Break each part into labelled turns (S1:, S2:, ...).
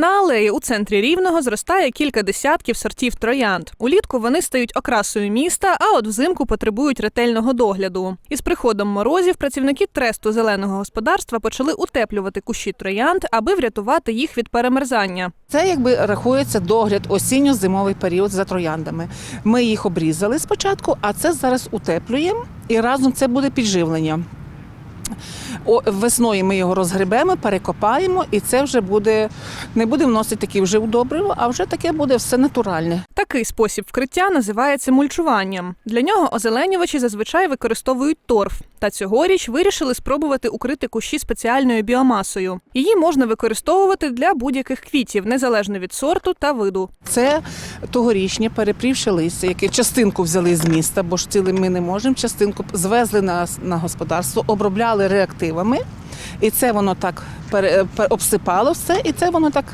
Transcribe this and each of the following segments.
S1: На алеї у центрі рівного зростає кілька десятків сортів троянд. Улітку вони стають окрасою міста, а от взимку потребують ретельного догляду. Із приходом морозів працівники тресту зеленого господарства почали утеплювати кущі троянд, аби врятувати їх від перемерзання.
S2: Це якби рахується догляд осінньо-зимовий період за трояндами. Ми їх обрізали спочатку, а це зараз утеплюємо і разом це буде підживлення. Весною ми його розгребемо, перекопаємо, і це вже буде не буде вносити такі вже удобриво, а вже таке буде все натуральне.
S1: Такий спосіб вкриття називається мульчуванням. Для нього озеленювачі зазвичай використовують торф. Та цьогоріч вирішили спробувати укрити кущі спеціальною біомасою. Її можна використовувати для будь-яких квітів, незалежно від сорту та виду.
S2: Це тогорічнє перепрівши листя, яке частинку взяли з міста, бо ж цілим ми не можемо. Частинку звезли на, на господарство, обробляли реактивами. І це воно так пере, пер- обсипало все, і це воно так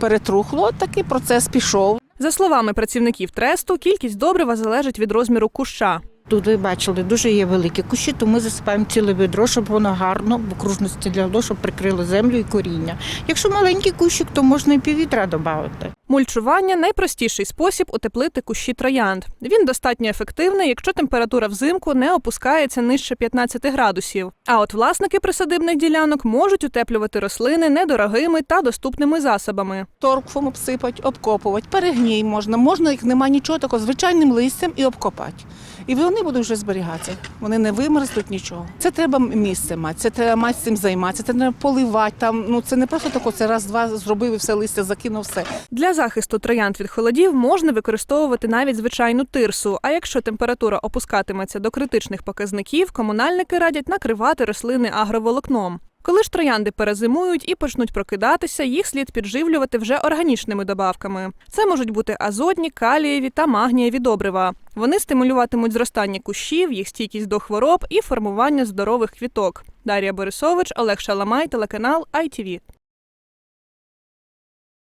S2: перетрухло. Такий процес пішов.
S1: За словами працівників тресту, кількість добрива залежить від розміру куща.
S3: Тут ви бачили, дуже є великі кущі, то ми засипаємо ціле відро, щоб воно гарно в окружності лягло, щоб прикрило землю і коріння. Якщо маленький кущик, то можна і піввітра додати.
S1: Мульчування найпростіший спосіб утеплити кущі троянд. Він достатньо ефективний, якщо температура взимку не опускається нижче 15 градусів. А от власники присадибних ділянок можуть утеплювати рослини недорогими та доступними засобами.
S2: Торкфом обсипати, обкопувати, перегній можна. Можна, як нема нічого такого, звичайним листям і обкопати. І вони будуть вже зберігатися. Вони не вимерзнуть нічого. Це треба місце мати, це треба мати цим займатися, це треба поливати. Там ну це не просто тако, це раз-два зробив і все листя закинув все.
S1: Для захисту троянд від холодів можна використовувати навіть звичайну тирсу. А якщо температура опускатиметься до критичних показників, комунальники радять накривати рослини агроволокном. Коли ж троянди перезимують і почнуть прокидатися, їх слід підживлювати вже органічними добавками. Це можуть бути азотні, калієві та магнієві добрива. Вони стимулюватимуть зростання кущів, їх стійкість до хвороб і формування здорових квіток. Дар'я Борисович, Олег Шаламай, телеканал ITV.